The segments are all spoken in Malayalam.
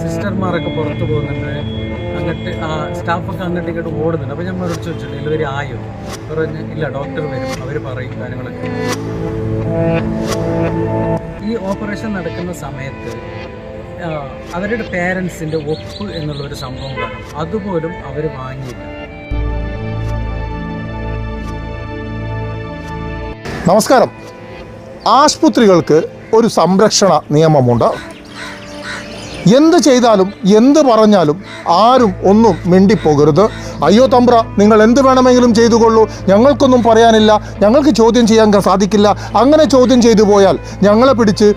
സിസ്റ്റർമാരൊക്കെ പുറത്ത് പോകുന്നുണ്ട്. അങ്ങോട്ട് ആ സ്റ്റാഫൊക്കെ അങ്ങോട്ട് ഇങ്ങോട്ട് ഓടുന്നുണ്ട്. അപ്പോൾ ഞമ്മളോട് ചോദിച്ചു ഡെലിവറി ആയോ? പറഞ്ഞ് ഇല്ല ഡോക്ടർ വരും. അവർ പറയും കാര്യങ്ങളൊക്കെ. ഈ ഓപ്പറേഷൻ നടക്കുന്ന സമയത്ത് അവരുടെ പേരൻസിന്റെ ഒപ്പ് എന്നുള്ള ഒരു സംഭവം വേണം അതുപോലും അവർ വാങ്ങിയില്ല. നമസ്കാരം. ആശുപത്രികൾക്ക് ഒരു സംരക്ഷണ നിയമമുണ്ട്. എന്ത് ചെയ്താലും എന്ത് പറഞ്ഞാലും ആരും ഒന്നും മിണ്ടിപ്പോകരുത്. അയ്യോ തമ്പ്ര നിങ്ങൾ എന്ത് വേണമെങ്കിലും ചെയ്തുകൊള്ളൂ. ഞങ്ങൾക്കൊന്നും പറയാനില്ല. ഞങ്ങൾക്ക് ചോദ്യം ചെയ്യാൻ സാധിക്കില്ല. അങ്ങനെ ചോദ്യം ചെയ്തു പോയാൽ ഞങ്ങളെ പിടിച്ച്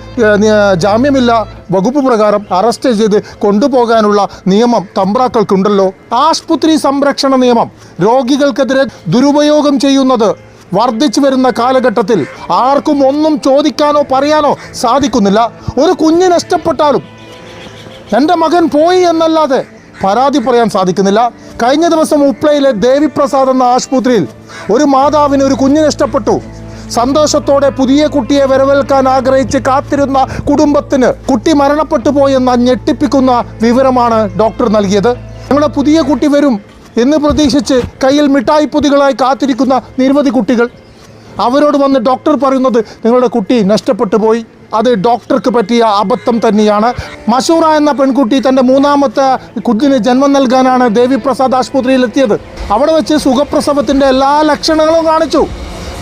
ജാമ്യമില്ല വകുപ്പ് പ്രകാരം അറസ്റ്റ് ചെയ്ത് കൊണ്ടുപോകാനുള്ള നിയമം തമ്പ്രാക്കൾക്കുണ്ടല്ലോ. ആശുപത്രി സംരക്ഷണ നിയമം രോഗികൾക്കെതിരെ ദുരുപയോഗം ചെയ്യുന്നത് വർദ്ധിച്ചു വരുന്ന കാലഘട്ടത്തിൽ ആർക്കും ഒന്നും ചോദിക്കാനോ പറയാനോ സാധിക്കുന്നില്ല. ഒരു കുഞ്ഞ് നഷ്ടപ്പെട്ടാലും എന്റെ മകൻ പോയി എന്നല്ലാതെ പരാതി പറയാൻ സാധിക്കുന്നില്ല. കഴിഞ്ഞ ദിവസം ഉപ്ലയിലെ ദേവിപ്രസാദ് എന്ന ആശുപത്രിയിൽ ഒരു മാതാവിന് ഒരു കുഞ്ഞ് നഷ്ടപ്പെട്ടു. സന്തോഷത്തോടെ പുതിയ കുട്ടിയെ വരവേൽക്കാൻ ആഗ്രഹിച്ച് കാത്തിരുന്ന കുടുംബത്തിന് കുട്ടി മരണപ്പെട്ടു പോയെന്ന ഞെട്ടിപ്പിക്കുന്ന വിവരമാണ് ഡോക്ടർ നൽകിയത്. ഞങ്ങളുടെ പുതിയ കുട്ടി വരും എന്ന് പ്രതീക്ഷിച്ച് കയ്യിൽ മിഠായി പൊതികളായി കാത്തിരിക്കുന്ന നിരവധി കുട്ടികൾ. അവരോട് വന്ന് ഡോക്ടർ പറയുന്നത് നിങ്ങളുടെ കുട്ടി നഷ്ടപ്പെട്ടു പോയി. അത് ഡോക്ടർക്ക് പറ്റിയ അബദ്ധം തന്നെയാണ്. മഷൂറ എന്ന പെൺകുട്ടി തന്റെ മൂന്നാമത്തെ കുഞ്ഞിന് ജന്മം നൽകാനാണ് ദേവിപ്രസാദ് ആശുപത്രിയിൽ എത്തിയത്. അവിടെ വെച്ച് സുഖപ്രസവത്തിന്റെ എല്ലാ ലക്ഷണങ്ങളും കാണിച്ചു.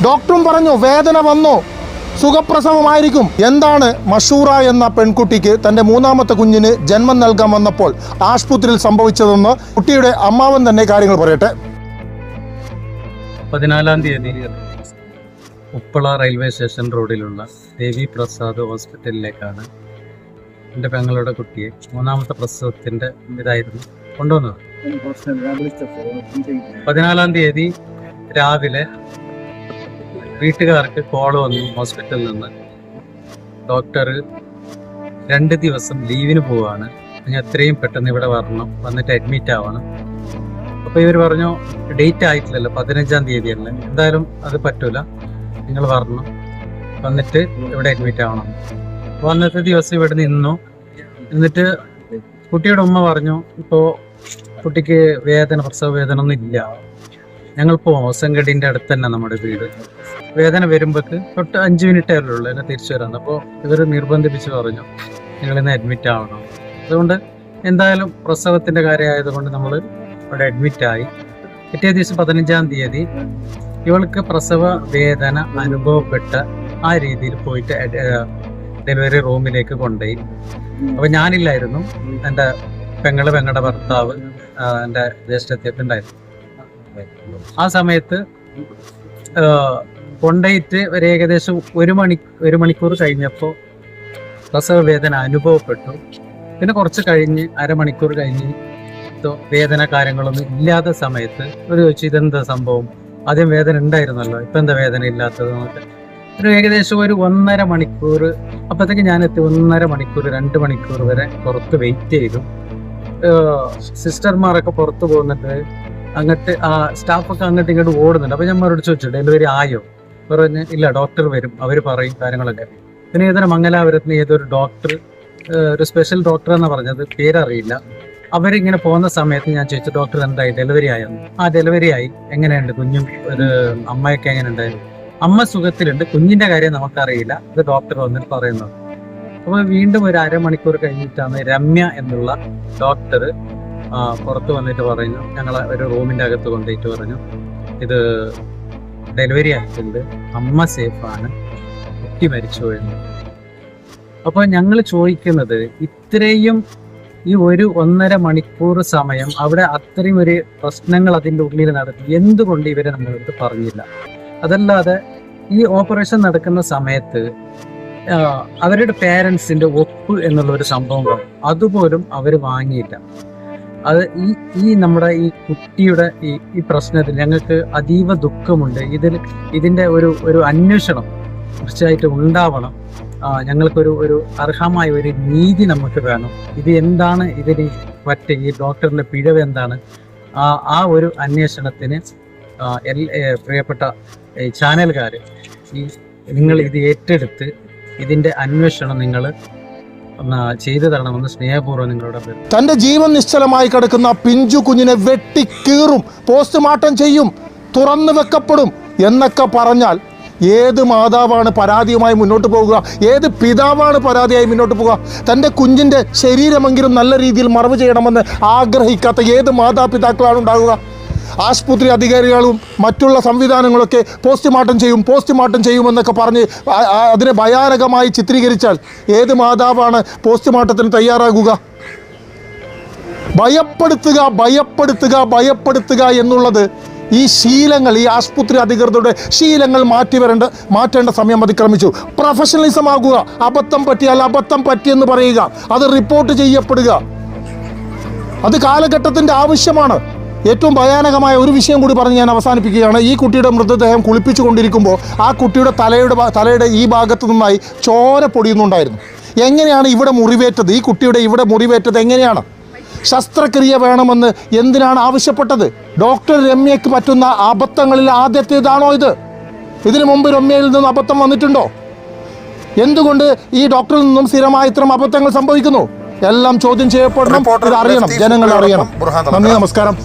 ഡോക്ടറും പറഞ്ഞു വേദന വന്നോ. സുഖപ്രസവമായിരിക്കും. എന്താണ് മഷൂറ എന്ന പെൺകുട്ടിക്ക് തന്റെ മൂന്നാമത്തെ കുഞ്ഞിന് ജന്മം നൽകാൻ വന്നപ്പോൾ ആശുപത്രിയിൽ സംഭവിച്ചതെന്ന് കുട്ടിയുടെ അമ്മാവൻ തന്നെ കാര്യങ്ങൾ പറയട്ടെ. പതിനാലാം തീയതി. ഉപ്പള റെയിൽവേ സ്റ്റേഷൻ റോഡിലുള്ള ദേവി പ്രസാദ് ഹോസ്പിറ്റലിലേക്കാണ് എന്റെ പെങ്ങളുടെ കുട്ടിയെ മൂന്നാമത്തെ പ്രസവത്തിന്റെ ഇതായിരുന്നു കൊണ്ടുവന്നത്. പതിനാലാം തീയതി രാവിലെ വീട്ടുകാർക്ക് കോൾ വന്നു ഹോസ്പിറ്റലിൽ നിന്ന്. ഡോക്ടർ രണ്ട് ദിവസം ലീവിന് പോവാണ്. ഞാൻ എത്രയും പെട്ടെന്ന് ഇവിടെ വരണം വന്നിട്ട് അഡ്മിറ്റ് ആവണം. അപ്പോൾ ഇവർ പറഞ്ഞു ഡേറ്റ് ആയിട്ടില്ലല്ലോ പതിനഞ്ചാം തീയതി അല്ലേ? എന്തായാലും അത് പറ്റൂല. നിങ്ങൾ വരണം വന്നിട്ട് ഇവിടെ അഡ്മിറ്റ് ആവണം. വന്നത്തെ ദിവസം ഇവിടെ നിന്നു. എന്നിട്ട് കുട്ടിയുടെ ഉമ്മ പറഞ്ഞു ഇപ്പോ കുട്ടിക്ക് വേദന പ്രസവ വേദന ഒന്നും ഇല്ല. ഞങ്ങൾ ഇപ്പോൾ ഹോസങ്കടിന്റെ അടുത്ത് തന്നെ നമ്മുടെ വീട്. വേദന വരുമ്പോഴേക്ക് തൊട്ട് അഞ്ച് മിനിറ്റേ ഉള്ളൂ എന്നെ തിരിച്ചു വരാൻ. അപ്പോൾ ഇവർ നിർബന്ധിപ്പിച്ച് പറഞ്ഞു നിങ്ങൾ ഇന്ന് അഡ്മിറ്റ് ആവണം. അതുകൊണ്ട് എന്തായാലും പ്രസവത്തിന്റെ കാര്യമായതുകൊണ്ട് നമ്മൾ ഇവിടെ അഡ്മിറ്റ് ആയി. പിറ്റേ ദിവസം പതിനഞ്ചാം തീയതി ഇവൾക്ക് പ്രസവ വേദന അനുഭവപ്പെട്ട ആ രീതിയിൽ പോയിട്ട് ഡെലിവറി റൂമിലേക്ക് കൊണ്ടുപോയി. അപ്പൊ ഞാനില്ലായിരുന്നു. എന്റെ പെങ്ങൾ പെങ്ങളുടെ ഭർത്താവ് എന്റെ ജ്യേഷ്ഠത്തിയൊക്കെ ഉണ്ടായിരുന്നു ആ സമയത്ത് കൊണ്ടേറ്റ് ഒരു ഏകദേശം ഒരു മണി ഒരു മണിക്കൂർ കഴിഞ്ഞപ്പോൾ പ്രസവ വേദന അനുഭവപ്പെട്ടു. പിന്നെ കുറച്ച് കഴിഞ്ഞ് അരമണിക്കൂർ കഴിഞ്ഞ് വേദന കാര്യങ്ങളൊന്നും ഇല്ലാത്ത സമയത്ത് ഒരു ചോദിച്ചു ഇതെന്താ സംഭവം? ആദ്യം വേദന ഉണ്ടായിരുന്നല്ലോ. ഇപ്പൊ എന്താ വേദന ഇല്ലാത്തത് ഒരു ഏകദേശം ഒരു ഒന്നര മണിക്കൂർ അപ്പോഴത്തേക്ക് ഞാൻ എത്തി ഒന്നര മണിക്കൂർ രണ്ട് മണിക്കൂർ വരെ പുറത്ത് വെയിറ്റ് ചെയ്തു. സിസ്റ്റർമാരൊക്കെ പുറത്ത് പോകുന്നുണ്ട് അങ്ങോട്ട് ആ സ്റ്റാഫൊക്കെ അങ്ങോട്ട് ഇങ്ങോട്ട് ഓടുന്നുണ്ട്. അപ്പൊ ഞാൻ മറുപടി ചോദിച്ചു ഡെലിവറി ആയോ? പറഞ്ഞ് ഇല്ല ഡോക്ടർ വരും. അവർ പറയും കാര്യങ്ങളൊക്കെ. പിന്നെ ഏതൊരു മംഗലാപുരത്തിന് ഏതൊരു ഡോക്ടർ ഒരു സ്പെഷ്യൽ ഡോക്ടർ എന്ന് പറഞ്ഞത്? പേരറിയില്ല. അവരിങ്ങനെ പോകുന്ന സമയത്ത് ഞാൻ ചോദിച്ചു ഡോക്ടർ എന്തായി? ഡെലിവറി ആയോ? ആ ഡെലിവറി ആയി. എങ്ങനെയുണ്ട്? കുഞ്ഞും ഒരു അമ്മയൊക്കെ എങ്ങനെയുണ്ട് അമ്മ സുഖത്തിലുണ്ട്. കുഞ്ഞിന്റെ കാര്യം നമുക്കറിയില്ല. ഇത് ഡോക്ടർ വന്നിട്ട് പറയുന്നത് അപ്പൊ വീണ്ടും ഒരു അരമണിക്കൂർ കഴിഞ്ഞിട്ടാണ് രമ്യ എന്നുള്ള ഡോക്ടർ പുറത്ത് വന്നിട്ട് പറഞ്ഞു ഞങ്ങളെ ഒരു റൂമിന്റെ അകത്ത് കൊണ്ടുപോയിട്ട് പറഞ്ഞു. ഇത് ഡെലിവറി ആയിട്ടുണ്ട്. അമ്മ സേഫാണ്. കുട്ടി മരിച്ചു കഴിഞ്ഞു അപ്പൊ ഞങ്ങൾ ചോദിക്കുന്നത് ഇത്രയും ഈ ഒരു ഒന്നര മണിക്കൂർ സമയം അവിടെ അത്രയും ഒരു പ്രശ്നങ്ങൾ അതിന്റെ ഉള്ളിൽ നടത്തി. എന്തുകൊണ്ട് ഇവരെ നമ്മളടുത്ത് പറഞ്ഞില്ല? അതല്ലാതെ ഈ ഓപ്പറേഷൻ നടക്കുന്ന സമയത്ത് അവരുടെ പേരൻസിന്റെ ഒപ്പ് എന്നുള്ള ഒരു സംഭവം വന്നു. അതുപോലും അവർ വാങ്ങിയില്ല. അത് ഈ ഈ നമ്മുടെ ഈ കുട്ടിയുടെ ഈ ഈ പ്രശ്നത്തിൽ ഞങ്ങൾക്ക് അതീവ ദുഃഖമുണ്ട്. ഇതിൽ ഇതിന്റെ ഒരു ഒരു അന്വേഷണം തീർച്ചയായിട്ടും ഉണ്ടാവണം. ഞങ്ങൾക്കൊരു ഒരു അർഹമായ ഒരു നീതി നമുക്ക് വേണം. ഇത് എന്താണ് ഇതിന് പറ്റ ഈ ഡോക്ടറിന്റെ പിഴവ് എന്താണ്? ആ ഒരു അന്വേഷണത്തിന് പ്രിയപ്പെട്ട ചാനലുകാർ ഈ നിങ്ങൾ ഇത് ഏറ്റെടുത്ത് ഇതിന്റെ അന്വേഷണം നിങ്ങൾ ചെയ്തു തരണമെന്ന് സ്നേഹപൂർവം നിങ്ങളോട് തന്റെ ജീവൻ നിശ്ചലമായി കിടക്കുന്ന പിഞ്ചു കുഞ്ഞിനെ വെട്ടിക്കീറും പോസ്റ്റ്മോർട്ടം ചെയ്യും തുറന്നു വെക്കപ്പെടും എന്നൊക്കെ പറഞ്ഞാൽ ഏത് മാതാവാണ് പരാതിയുമായി മുന്നോട്ട് പോകുക? ഏത് പിതാവാണ് പരാതിയായി മുന്നോട്ട് പോകുക? തന്റെ കുഞ്ഞിന്റെ ശരീരമെങ്കിലും നല്ല രീതിയിൽ മറവ് ചെയ്യണമെന്ന് ആഗ്രഹിക്കാത്ത ഏത് മാതാപിതാക്കളാണ് ഉണ്ടാകുക? ആശുപത്രി അധികാരികളും മറ്റുള്ള സംവിധാനങ്ങളൊക്കെ പോസ്റ്റ്മോർട്ടം ചെയ്യും പോസ്റ്റ്മോർട്ടം ചെയ്യുമെന്നൊക്കെ പറഞ്ഞ് അതിനെ ഭയാനകമായി ചിത്രീകരിച്ചാൽ ഏത് മാതാവാണ് പോസ്റ്റ്മോർട്ടത്തിന് തയ്യാറാകുക? ഭയപ്പെടുത്തുക ഭയപ്പെടുത്തുക ഭയപ്പെടുത്തുക എന്നുള്ളത് ഈ ശീലങ്ങൾ ഈ ആശുപത്രി അധികൃതരുടെ ശീലങ്ങൾ മാറ്റി വരേണ്ട മാറ്റേണ്ട സമയം അതിക്രമിച്ചു. പ്രൊഫഷണലിസം ആകുക. അബദ്ധം പറ്റിയാൽ അബദ്ധം പറ്റിയെന്ന് പറയുക. അത് റിപ്പോർട്ട് ചെയ്യപ്പെടുക. അത് കാലഘട്ടത്തിന്റെ ആവശ്യമാണ്. ഏറ്റവും ഭയാനകമായ ഒരു വിഷയം കൂടി പറഞ്ഞ് ഞാൻ അവസാനിപ്പിക്കുകയാണ്. ഈ കുട്ടിയുടെ മൃതദേഹം കുളിപ്പിച്ചു കൊണ്ടിരിക്കുമ്പോൾ ആ കുട്ടിയുടെ തലയുടെ തലയുടെ ഈ ഭാഗത്തു നിന്നായി ചോര പൊടിയുന്നുണ്ടായിരുന്നു. എങ്ങനെയാണ് ഇവിടെ മുറിവേറ്റത്? ഈ കുട്ടിയുടെ ഇവിടെ മുറിവേറ്റത് എങ്ങനെയാണ്? ശസ്ത്രക്രിയ വേണമെന്ന് എന്തിനാണ് ആവശ്യപ്പെട്ടത്? ഡോക്ടർ രമ്യയ്ക്ക് പറ്റുന്ന അബദ്ധങ്ങളിൽ ആദ്യത്തേതാണോ ഇത്? ഇതിനു മുമ്പ് രമ്യയിൽ നിന്ന് അബദ്ധം വന്നിട്ടുണ്ടോ? എന്തുകൊണ്ട് ഈ ഡോക്ടറിൽ നിന്നും സ്ഥിരമായി ഇത്തരം അബദ്ധങ്ങൾ സംഭവിക്കുന്നു? എല്ലാം ചോദ്യം ചെയ്യപ്പെടണം ഇത് അറിയണം ജനങ്ങൾ അറിയണം. നന്ദി നമസ്കാരം.